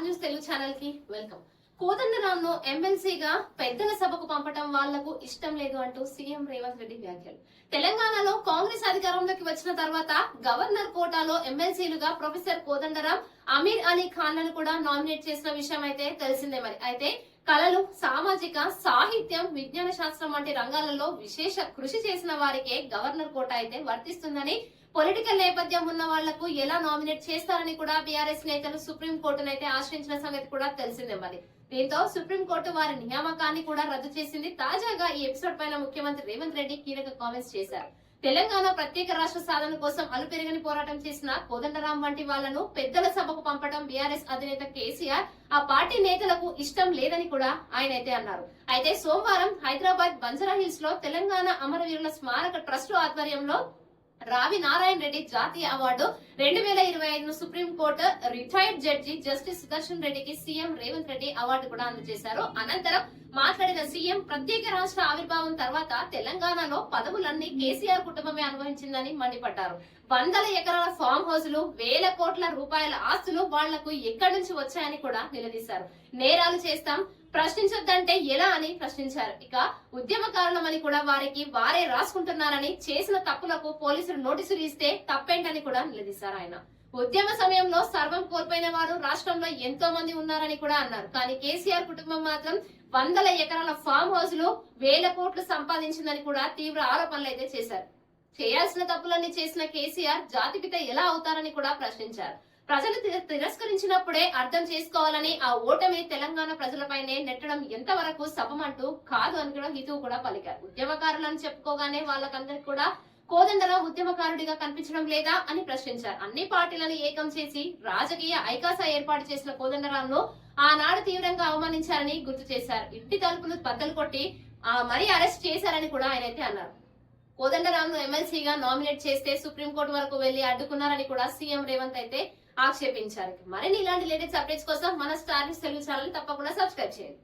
Star news Telugu ఛానల్కి welcome. కోదండరామ్ను ఎమ్మెల్సీగా పెద్దల సభకు పంపటం వాళ్ళకు ఇష్టం లేదు అంటూ సీఎం రేవంత్ రెడ్డి వ్యాఖ్యలు. తెలంగాణలో కాంగ్రెస్ అధికారంలోకి వచ్చిన తర్వాత గవర్నర్ కోటాలో ఎమ్మెల్సీలుగా ప్రొఫెసర్ కోదండరాం అమీర్ అలీ ఖాన్లను కూడా నామినేట్ చేసిన విషయం అయితే తెలిసిందే మరి. అయితే కళలు సామాజిక సాహిత్యం విజ్ఞాన శాస్త్రం వంటి రంగాలలో విశేష కృషి చేసిన వారికే గవర్నర్ కోట అయితే వర్తిస్తుందని పొలిటికల్ నేపథ్యం ఉన్న వాళ్ళకు ఎలా నామినేట్ చేస్తారని కూడా బీఆర్ఎస్ నేతలు సుప్రీం కోర్టునైతే ఆశ్రయించిన సంగతి కూడా తెలిసిందే మరి దీంతో సుప్రీం కోర్టు వారి నియామకాన్ని కూడా రద్దు చేసింది తాజాగా ఈ ఎపిసోడ్ పైన ముఖ్యమంత్రి రేవంత్ రెడ్డి కీలక కామెంట్స్ చేశారు. తెలంగాణ ప్రత్యేక రాష్ట్ర సాధన కోసం అలుపెరగని పోరాటం చేసిన కోదండరాం వంటి వాళ్ళను పెద్దల సభకు పంపడం బీఆర్ఎస్ అధినేత కేసీఆర్ ఆ పార్టీ నేతలకు ఇష్టం లేదని కూడా ఆయన అయితే అన్నారు. అయితే సోమవారం హైదరాబాద్ బంజారా హిల్స్లో తెలంగాణ అమరవీరుల స్మారక ట్రస్ట్ ఆధ్వర్యంలో రావి నారాయణ రెడ్డి జాతీయ అవార్డు రెండు వేల ఇరవై ఐదును supreme court retired judge justice Sudarshan రెడ్డికి సీఎం రేవంత్ రెడ్డి అవార్డు కూడా అందజేశారు. అనంతరం మాట్లాడిన సీఎం ప్రత్యేక రాష్ట్ర ఆవిర్భావం తర్వాత తెలంగాణలో పదవులన్నీ కేసీఆర్ కుటుంబమే అనుభవించిందని మండిపడ్డారు. వందల ఎకరాల ఫామ్ హౌస్లు వేల కోట్ల రూపాయల ఆస్తులు వాళ్ళకు ఎక్కడి నుంచి వచ్చాయని కూడా నిలదీశారు. నేరాలు చేస్తాం ప్రశ్నించొద్దంటే ఎలా అని ప్రశ్నించారు. ఇక ఉద్యమకారులమని కూడా వారికి వారే రాసుకుంటున్నారని చేసిన తప్పులకు పోలీసులు నోటీసులు ఇస్తే తప్పేంటని కూడా నిలదీశారు ఆయన. ఉద్యమ సమయంలో సర్వం కోల్పోయిన వారు రాష్ట్రంలో ఎంతో మంది ఉన్నారని కూడా అన్నారు. కానీ కేసీఆర్ కుటుంబం మాత్రం వందల ఎకరాల ఫామ్ హౌస్లు వేల కోట్లు సంపాదించిందని కూడా తీవ్ర ఆరోపణలు అయితే చేశారు. చేయాల్సిన తప్పులన్నీ చేసిన కేసీఆర్ జాతిపిత ఎలా అవుతారని కూడా ప్రశ్నించారు. ప్రజలు తి- తిరస్కరించినప్పుడే అర్థం చేసుకోవాలని ఆ ఓటమి తెలంగాణ ప్రజలపైనే నెట్టడం ఎంతవరకు సభమంటూ కాదు అని కూడా హితువు కూడా పలికారు. ఉద్యమకారులను చెప్పుకోగానే వాళ్ళకందరికి కూడా కోదండరాం ఉద్యమకారుడిగా కనిపించడం లేదా అని ప్రశ్నించారు. అన్ని పార్టీలను ఏకం చేసి రాజకీయ ఐకాస ఏర్పాటు చేసిన కోదండరాంను ఆనాడు తీవ్రంగా అవమానించారని గుర్తు చేశారు. ఇంటి తలుపులు బద్దలు కొట్టి ఆ మరీ అరెస్ట్ చేశారని కూడా ఆయన అయితే అన్నారు. కోదండరామ్ను ఎమ్మెల్సీగా నామినేట్ చేస్తే సుప్రీంకోర్టు వరకు వెళ్ళి అడ్డుకున్నారని కూడా సీఎం రేవంత్ అయితే ఆక్షేపించారు. మరిన్ని ఇలాంటి లేటెస్ట్ అప్డేట్స్ కోసం మన స్టార్ న్యూస్ తెలుగు ఛానల్ తప్పకుండా సబ్స్క్రైబ్ చేయండి.